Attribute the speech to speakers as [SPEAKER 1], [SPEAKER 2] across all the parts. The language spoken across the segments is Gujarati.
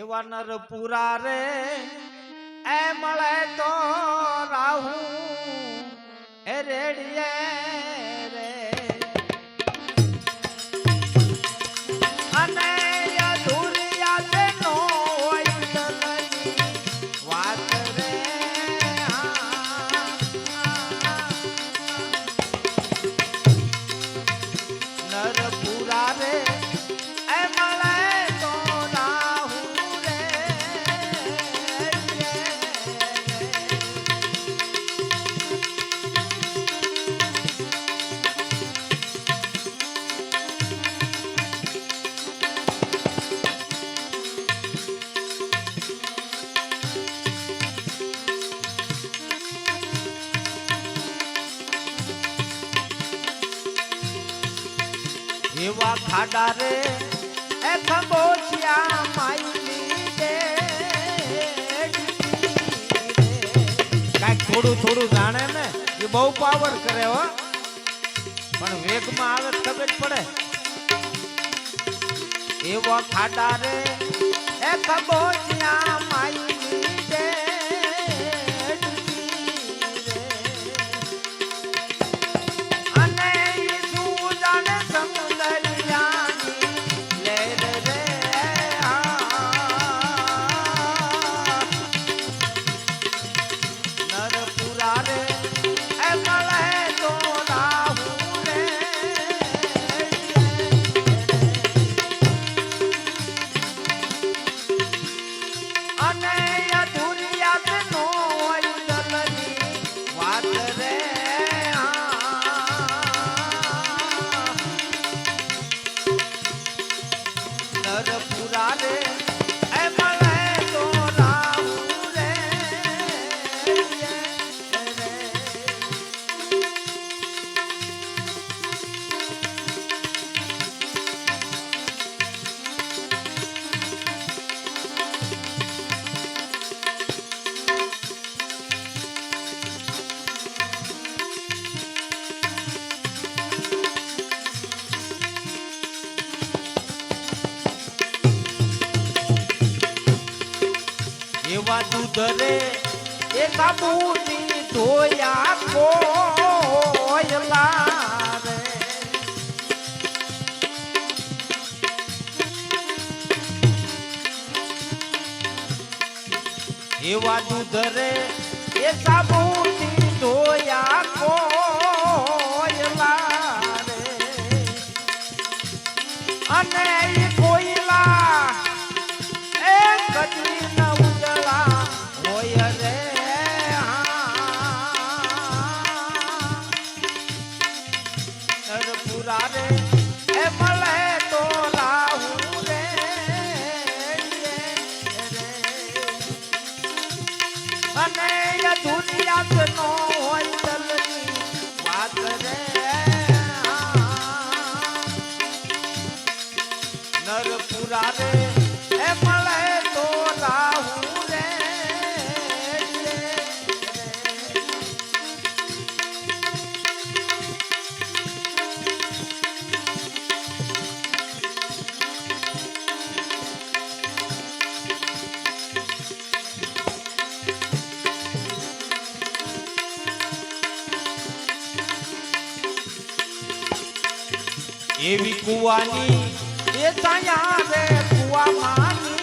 [SPEAKER 1] એવા નર પૂરા રે એ મળે તો રાહુ એ રેડીએ એવા ખાડા રે. એ ખંભોચિયા માયલી દે કાંઈક થોડું થોડું જાણે ને, એ બહુ પાવર કરે હો. પણ વેગમાં આવે ખબર પડે. એવા ખાડા રે. એ ખંભોચિયા નરપુરા રે. એવા દૂધ રે એ સાબુની ધોયા કોયલા રે એવા દૂધ રે એ સાબુની અને દુનિયા નો હોય એવી કુવાની, એ છાયા રે કુવા માની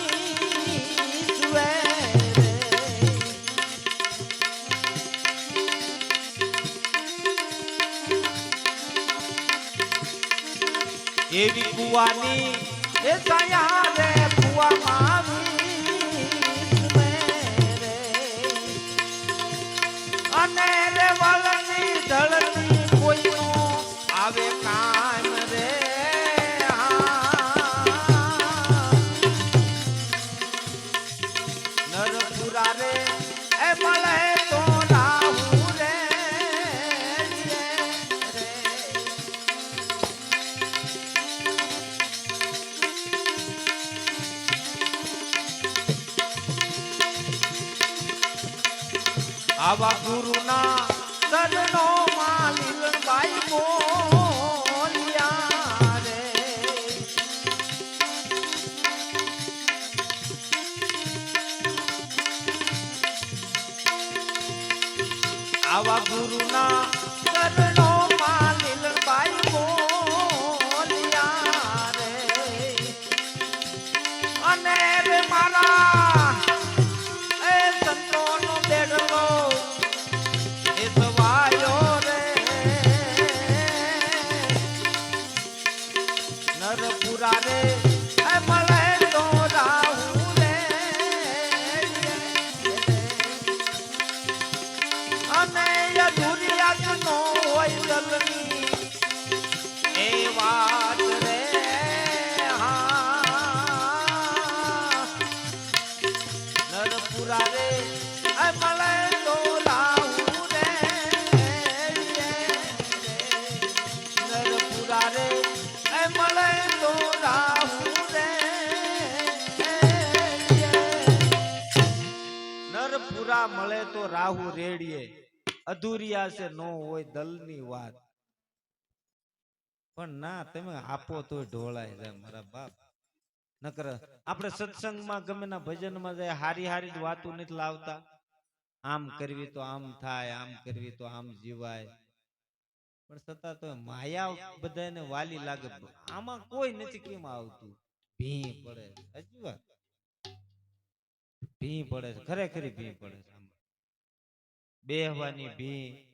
[SPEAKER 1] એવી કુવાની, એ છાયા રે કુવા માની. અને રે વલની ધળની કોઈનો આવે કામ આવા ગુરુના ચરણો માં લીલબાઈ બોલ્યા રે. આવા ગુરુના મળે તો રાહુ રેડીએ. અધૂરિયા છે, નો હોય દલની વાત. પણ ના, તમે આપો તો ઢોળાય જાય મારા બાપ. નકર આપણે સત્સંગમાં ગમે ના ભજનમાં જાય, હારી હારી જ વાતો નથી લાવતા. આમ કરવી તો આમ થાય, આમ કરવી તો આમ જીવાય. પણ છતાં તો માયા બધાને વાલી લાગે આમાં કોઈ નથી કેમ આવતું? ભી પડે સાચી વાત. ભી પડે છે, ખરેખર ભી પડે છે બેહવાની ભી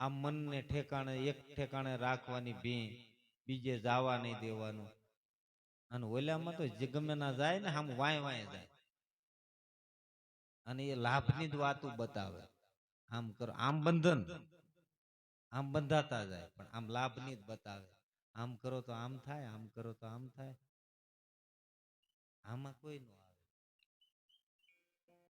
[SPEAKER 1] આ મનને ઠેકાણે, એક ઠેકાણે રાખવાની ભી, બીજે જવા નહીં દેવાનું. અને ઓલામાં તો ગમે ના જાય ને, આમ વાય વાય જાય. અને એ લાભની જ વાતો બતાવે. આમ કરો, આમ બંધન. આમ બંધાતા જાય, પણ આમ લાભની જ બતાવે. આમ કરો તો આમ થાય, આમ કરો તો આમ થાય. આમાં કોઈ નો